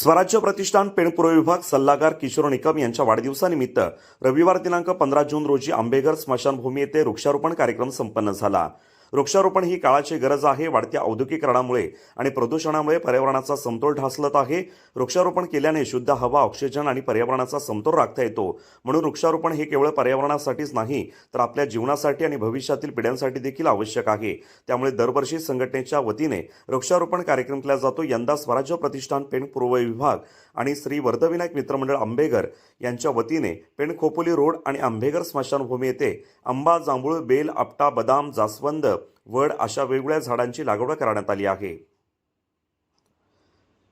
स्वराज्य प्रतिष्ठान पेणपुरं विभाग सल्लागार किशोर निकम यांच्या वाढदिवसानिमित्त रविवार दिनांक पंधरा जून रोजी आंबेघर स्मशानभूमी येथे वृक्षारोपण कार्यक्रम संपन्न झाला. वृक्षारोपण ही काळाची गरज आहे. वाढत्या औद्योगिकरणामुळे आणि प्रदूषणामुळे पर्यावरणाचा समतोल ढासलत आहे. वृक्षारोपण केल्याने शुद्ध हवा ऑक्सिजन आणि पर्यावरणाचा समतोल राखता येतो. म्हणून वृक्षारोपण हे केवळ पर्यावरणासाठीच नाही तर आपल्या जीवनासाठी आणि भविष्यातील पिढ्यांसाठी देखील आवश्यक आहे. त्यामुळे दरवर्षी संघटनेच्या वतीने वृक्षारोपण कार्यक्रम केला जातो. यंदा स्वराज्य प्रतिष्ठान पेण पूर्व विभाग आणि श्री वर्धविनायक मित्रमंडळ आंबेघर यांच्या वतीने पेण खोपोली रोड आणि आंबेघर स्मशानभूमी येथे आंबा जांभूळ बेल आपटा बदाम जास्वंद वड अशा वेगवेगळ्या झाडांची लागवड करण्यात आली आहे.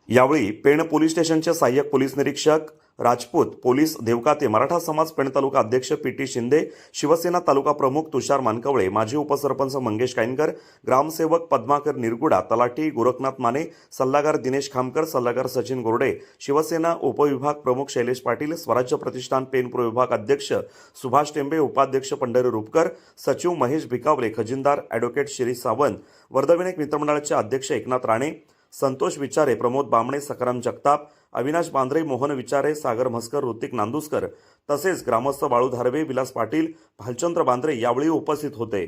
यावेळी पेण पोलीस स्टेशनचे सहाय्यक पोलीस निरीक्षक राजपूत पोलीस देवकाते मराठा समाज पेण तालुका अध्यक्ष पी टी शिंदे शिवसेना तालुका प्रमुख तुषार मानकवळे माजी उपसरपंच मंगेश काईनकर ग्रामसेवक पद्माकर निरगुडा तलाठी गोरखनाथ माने सल्लागार दिनेश खामकर सल्लागार सचिन गोरडे शिवसेना उपविभाग प्रमुख शैलेश पाटील स्वराज्य प्रतिष्ठान पेनपूर विभाग अध्यक्ष सुभाष टेंबे उपाध्यक्ष पंढरी रुपकर सचिव महेश भिकावले खजिनदार ॲडव्होकेट शिरीष सावंत वर्धविनायक मित्रमंडळाचे अध्यक्ष एकनाथ राणे संतोष विचारे प्रमोद बामणे सखाराम जगताप अविनाश बांद्रे मोहन विचारे सागर म्हस्कर ऋतिक नांदुसकर. तसेच ग्रामस्थ बाळू धारवे विलास पाटील भालचंद्र बांद्रे यावेळी उपस्थित होते.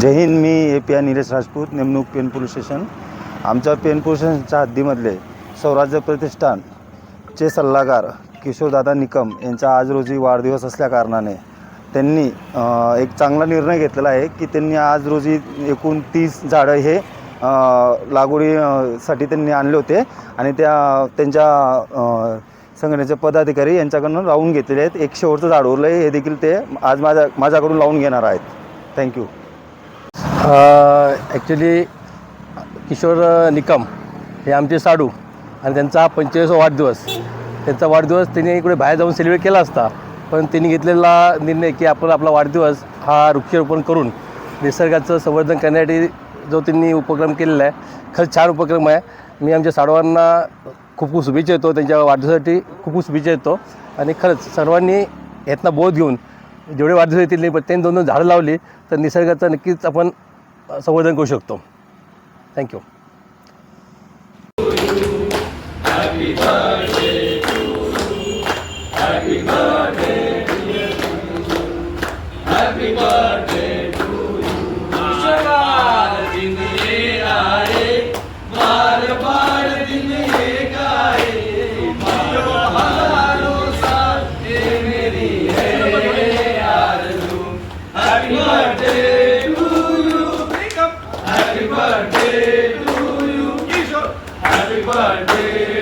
जय हिंद मी A P I Nilesh Rajput नेमणूक पेन पोलीस स्टेशन. आमच्या पेन पोलीस स्टेशनच्या हद्दीमधले स्वराज्य प्रतिष्ठानचे सल्लागार किशोरदादा निकम यांचा आज रोजी वाढदिवस असल्याकारणाने त्यांनी एक चांगला निर्णय घेतलेला आहे की त्यांनी आज रोजी एकूण तीस झाडं हे लागवडीसाठी लागवडी साठी त्यांनी आणले होते आणि त्या त्यांच्या संघटनेचे पदाधिकारी यांच्याकडून लावून घेतलेले आहेत. एक शेवटचं झाड उरलं आहे. हे देखील ते आज माझ्या माझ्याकडून लावून घेणार आहेत. थँक्यू ॲक्च्युली किशोर निकम हे आमचे साडू आणि त्यांचा पंचेचाळीस वाढदिवस. त्यांचा वाढदिवस त्यांनी इकडे बाहेर जाऊन सेलिब्रेट केला असता. पण त्यांनी घेतलेला निर्णय की आपण आपला वाढदिवस हा वृक्षारोपण करून निसर्गाचं संवर्धन करण्यासाठी जो त्यांनी उपक्रम केलेला आहे खरंच छान उपक्रम आहे. मी आमच्या साडवांना खूप खूप शुभेच्छा येतो त्यांच्या वाढदिवसासाठी खूप खूप शुभेच्छा येतो आणि खरंच सर्वांनी यातनं बोध घेऊन जेवढे वाढदिवस येतील नाही प्रत्येक दोन दोन झाडं लावली तर निसर्गाचं नक्कीच आपण संवर्धन करू शकतो. Thank you Happy birthday to you, Happy birthday.